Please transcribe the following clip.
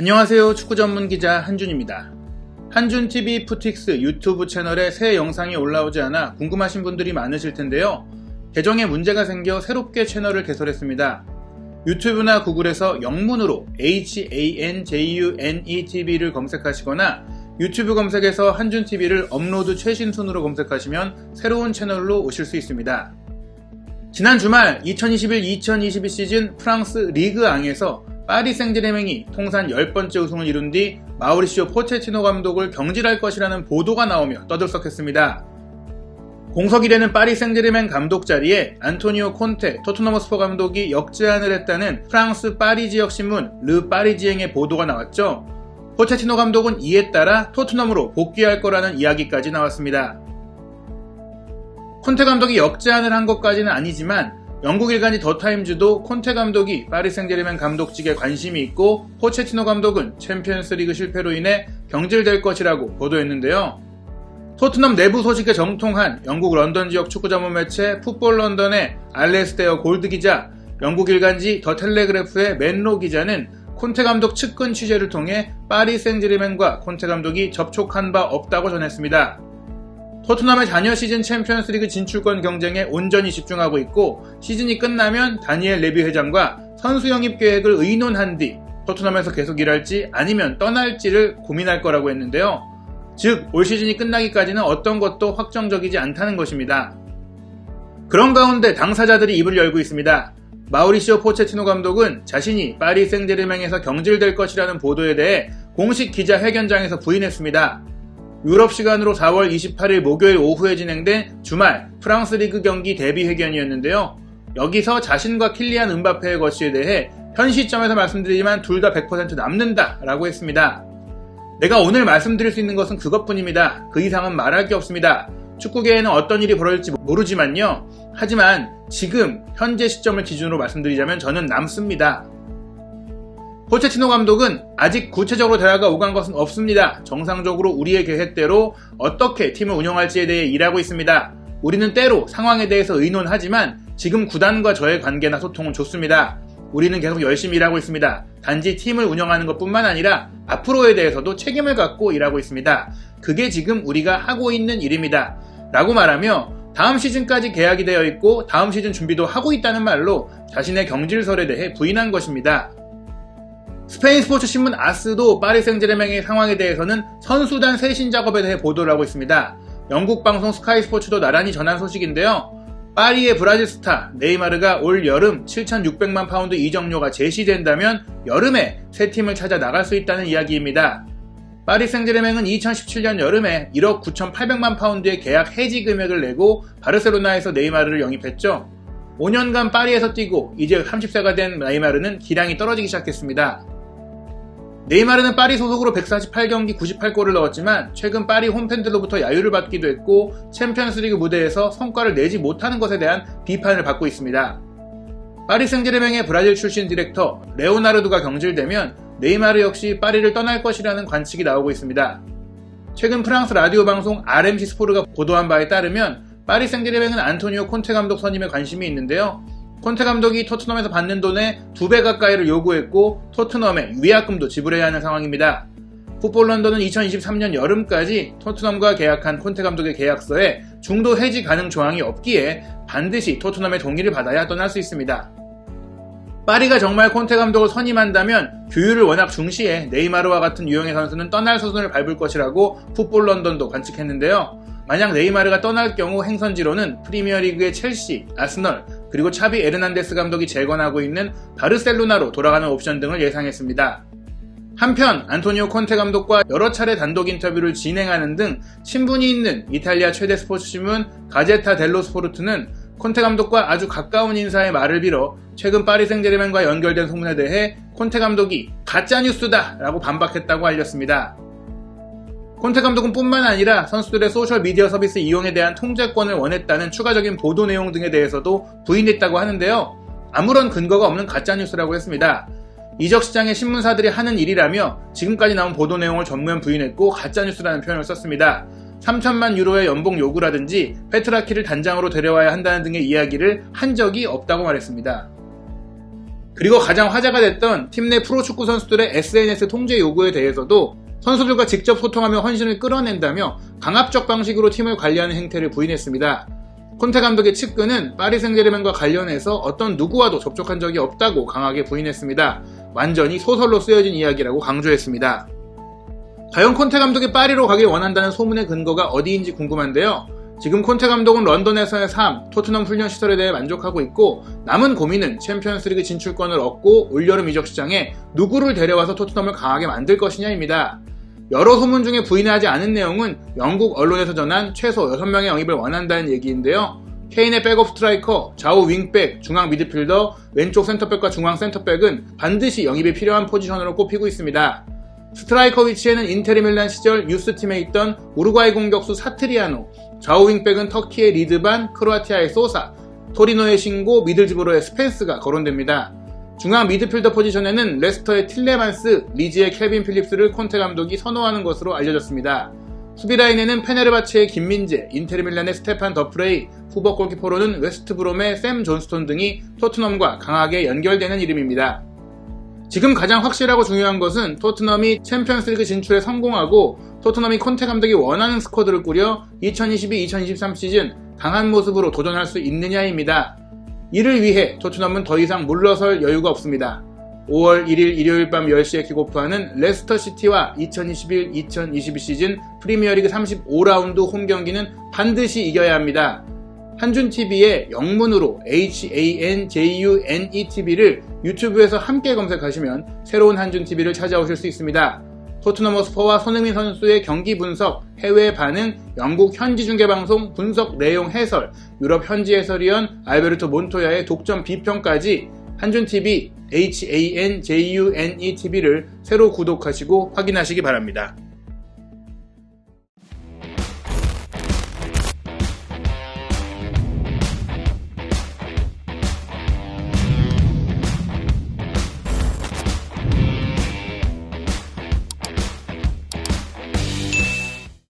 안녕하세요. 축구 전문 기자 한준입니다. 한준TV 푸틱스 유튜브 채널에 새 영상이 올라오지 않아 궁금하신 분들이 많으실 텐데요. 계정에 문제가 생겨 새롭게 채널을 개설했습니다. 유튜브나 구글에서 영문으로 HANJUNETV를 검색하시거나 유튜브 검색에서 한준TV를 업로드 최신 순으로 검색하시면 새로운 채널로 오실 수 있습니다. 지난 주말 2021-2022 시즌 프랑스 리그 앙에서 파리 생제르맹이 통산 10번째 우승을 이룬 뒤 마우리시오 포체티노 감독을 경질할 것이라는 보도가 나오며 떠들썩했습니다. 공석이 되는 파리 생제르맹 감독 자리에 안토니오 콘테 토트넘 스포 감독이 역제안을 했다는 프랑스 파리 지역 신문 르 파리지eng의 보도가 나왔죠. 포체티노 감독은 이에 따라 토트넘으로 복귀할 거라는 이야기까지 나왔습니다. 콘테 감독이 역제안을 한 것까지는 아니지만 영국 일간지 더 타임즈도 콘테 감독이 파리 생제르맹 감독직에 관심이 있고 포체티노 감독은 챔피언스리그 실패로 인해 경질될 것이라고 보도했는데요. 토트넘 내부 소식에 정통한 영국 런던 지역 축구 전문 매체 풋볼 런던의 알레스테어 골드 기자, 영국 일간지 더 텔레그래프의 맨로 기자는 콘테 감독 측근 취재를 통해 파리 생제르맹과 콘테 감독이 접촉한 바 없다고 전했습니다. 토트넘의 자녀 시즌 챔피언스리그 진출권 경쟁에 온전히 집중하고 있고 시즌이 끝나면 다니엘 레비 회장과 선수 영입 계획을 의논한 뒤 토트넘에서 계속 일할지 아니면 떠날지를 고민할 거라고 했는데요. 즉, 올 시즌이 끝나기까지는 어떤 것도 확정적이지 않다는 것입니다. 그런 가운데 당사자들이 입을 열고 있습니다. 마우리시오 포체티노 감독은 자신이 파리 생제르맹에서 경질될 것이라는 보도에 대해 공식 기자 회견장에서 부인했습니다. 유럽 시간으로 4월 28일 목요일 오후에 진행된 주말 프랑스 리그 경기 데뷔 회견이었는데요. 여기서 자신과 킬리안 은바페의 것에 대해 현 시점에서 말씀드리지만 둘 다 100% 남는다 라고 했습니다. 내가 오늘 말씀드릴 수 있는 것은 그것뿐입니다. 그 이상은 말할 게 없습니다. 축구계에는 어떤 일이 벌어질지 모르지만요. 하지만 지금 현재 시점을 기준으로 말씀드리자면 저는 남습니다. 포체티노 감독은 아직 구체적으로 대화가 오간 것은 없습니다. 정상적으로 우리의 계획대로 어떻게 팀을 운영할지에 대해 일하고 있습니다. 우리는 때로 상황에 대해서 의논하지만 지금 구단과 저의 관계나 소통은 좋습니다. 우리는 계속 열심히 일하고 있습니다. 단지 팀을 운영하는 것 뿐만 아니라 앞으로에 대해서도 책임을 갖고 일하고 있습니다. 그게 지금 우리가 하고 있는 일입니다. 라고 말하며 다음 시즌까지 계약이 되어 있고 다음 시즌 준비도 하고 있다는 말로 자신의 경질설에 대해 부인한 것입니다. 스페인 스포츠 신문 아스도 파리 생제르맹의 상황에 대해서는 선수단 쇄신 작업에 대해 보도를 하고 있습니다. 영국 방송 스카이 스포츠도 나란히 전한 소식인데요. 파리의 브라질 스타 네이마르가 올 여름 7,600만 파운드 이적료가 제시된다면 여름에 새 팀을 찾아 나갈 수 있다는 이야기입니다. 파리 생제르맹은 2017년 여름에 1억 9,800만 파운드의 계약 해지 금액을 내고 바르셀로나에서 네이마르를 영입했죠. 5년간 파리에서 뛰고 이제 30세가 된 네이마르는 기량이 떨어지기 시작했습니다. 네이마르는 파리 소속으로 148경기 98골을 넣었지만 최근 파리 홈팬들로부터 야유를 받기도 했고 챔피언스리그 무대에서 성과를 내지 못하는 것에 대한 비판을 받고 있습니다. 파리 생제르맹의 브라질 출신 디렉터 레오나르도가 경질되면 네이마르 역시 파리를 떠날 것이라는 관측이 나오고 있습니다. 최근 프랑스 라디오 방송 RMC 스포르가 보도한 바에 따르면 파리 생제르맹은 안토니오 콘테 감독 선임에 관심이 있는데요. 콘테 감독이 토트넘에서 받는 돈의 두 배 가까이를 요구했고 토트넘에 위약금도 지불해야 하는 상황입니다. 풋볼 런던은 2023년 여름까지 토트넘과 계약한 콘테 감독의 계약서에 중도 해지 가능 조항이 없기에 반드시 토트넘의 동의를 받아야 떠날 수 있습니다. 파리가 정말 콘테 감독을 선임한다면 규율을 워낙 중시해 네이마르와 같은 유형의 선수는 떠날 수순을 밟을 것이라고 풋볼 런던도 관측했는데요. 만약 네이마르가 떠날 경우 행선지로는 프리미어리그의 첼시, 아스널, 그리고 차비 에르난데스 감독이 재건하고 있는 바르셀로나로 돌아가는 옵션 등을 예상했습니다. 한편 안토니오 콘테 감독과 여러 차례 단독 인터뷰를 진행하는 등 친분이 있는 이탈리아 최대 스포츠 신문 가제타 델로 스포르트는 콘테 감독과 아주 가까운 인사의 말을 빌어 최근 파리 생제르맹과 연결된 소문에 대해 콘테 감독이 가짜 뉴스다 라고 반박했다고 알렸습니다. 콘테 감독은 뿐만 아니라 선수들의 소셜 미디어 서비스 이용에 대한 통제권을 원했다는 추가적인 보도 내용 등에 대해서도 부인했다고 하는데요. 아무런 근거가 없는 가짜뉴스라고 했습니다. 이적 시장의 신문사들이 하는 일이라며 지금까지 나온 보도 내용을 전면 부인했고 가짜뉴스라는 표현을 썼습니다. 3천만 유로의 연봉 요구라든지 페트라키를 단장으로 데려와야 한다는 등의 이야기를 한 적이 없다고 말했습니다. 그리고 가장 화제가 됐던 팀 내 프로축구 선수들의 SNS 통제 요구에 대해서도 선수들과 직접 소통하며 헌신을 끌어낸다며 강압적 방식으로 팀을 관리하는 행태를 부인했습니다. 콘테 감독의 측근은 파리 생제르맹과 관련해서 어떤 누구와도 접촉한 적이 없다고 강하게 부인했습니다. 완전히 소설로 쓰여진 이야기라고 강조했습니다. 과연 콘테 감독이 파리로 가길 원한다는 소문의 근거가 어디인지 궁금한데요. 지금 콘테 감독은 런던에서의 삶, 토트넘 훈련 시설에 대해 만족하고 있고 남은 고민은 챔피언스리그 진출권을 얻고 올여름 이적 시장에 누구를 데려와서 토트넘을 강하게 만들 것이냐입니다. 여러 소문 중에 부인하지 않은 내용은 영국 언론에서 전한 최소 6명의 영입을 원한다는 얘기인데요. 케인의 백업 스트라이커, 좌우 윙백, 중앙 미드필더, 왼쪽 센터백과 중앙 센터백은 반드시 영입이 필요한 포지션으로 꼽히고 있습니다. 스트라이커 위치에는 인테리 밀란 시절 유스팀에 있던 우루과이 공격수 사트리아노, 좌우 윙백은 터키의 리드반, 크로아티아의 소사, 토리노의 신고, 미들즈브로의 스펜스가 거론됩니다. 중앙 미드필더 포지션에는 레스터의 틸레만스, 리즈의 켈빈 필립스를 콘테 감독이 선호하는 것으로 알려졌습니다. 수비 라인에는 페네르바체의 김민재, 인테르 밀란의 스테판 더프레이, 후버 골키퍼로는 웨스트브롬의 샘 존스톤 등이 토트넘과 강하게 연결되는 이름입니다. 지금 가장 확실하고 중요한 것은 토트넘이 챔피언스리그 진출에 성공하고 토트넘이 콘테 감독이 원하는 스쿼드를 꾸려 2022-2023 시즌 강한 모습으로 도전할 수 있느냐입니다. 이를 위해 토트넘은 더 이상 물러설 여유가 없습니다. 5월 1일 일요일 밤 10시에 킥오프하는 레스터 시티와 2021-2022 시즌 프리미어리그 35라운드 홈 경기는 반드시 이겨야 합니다. 한준TV의 영문으로 HANJUNETV를 유튜브에서 함께 검색하시면 새로운 한준TV를 찾아오실 수 있습니다. 토트넘 허스퍼와 손흥민 선수의 경기 분석, 해외 반응, 영국 현지 중계 방송 분석 내용 해설, 유럽 현지 해설위원 알베르토 몬토야의 독점 비평까지 한준TV HANJUNETV를 새로 구독하시고 확인하시기 바랍니다.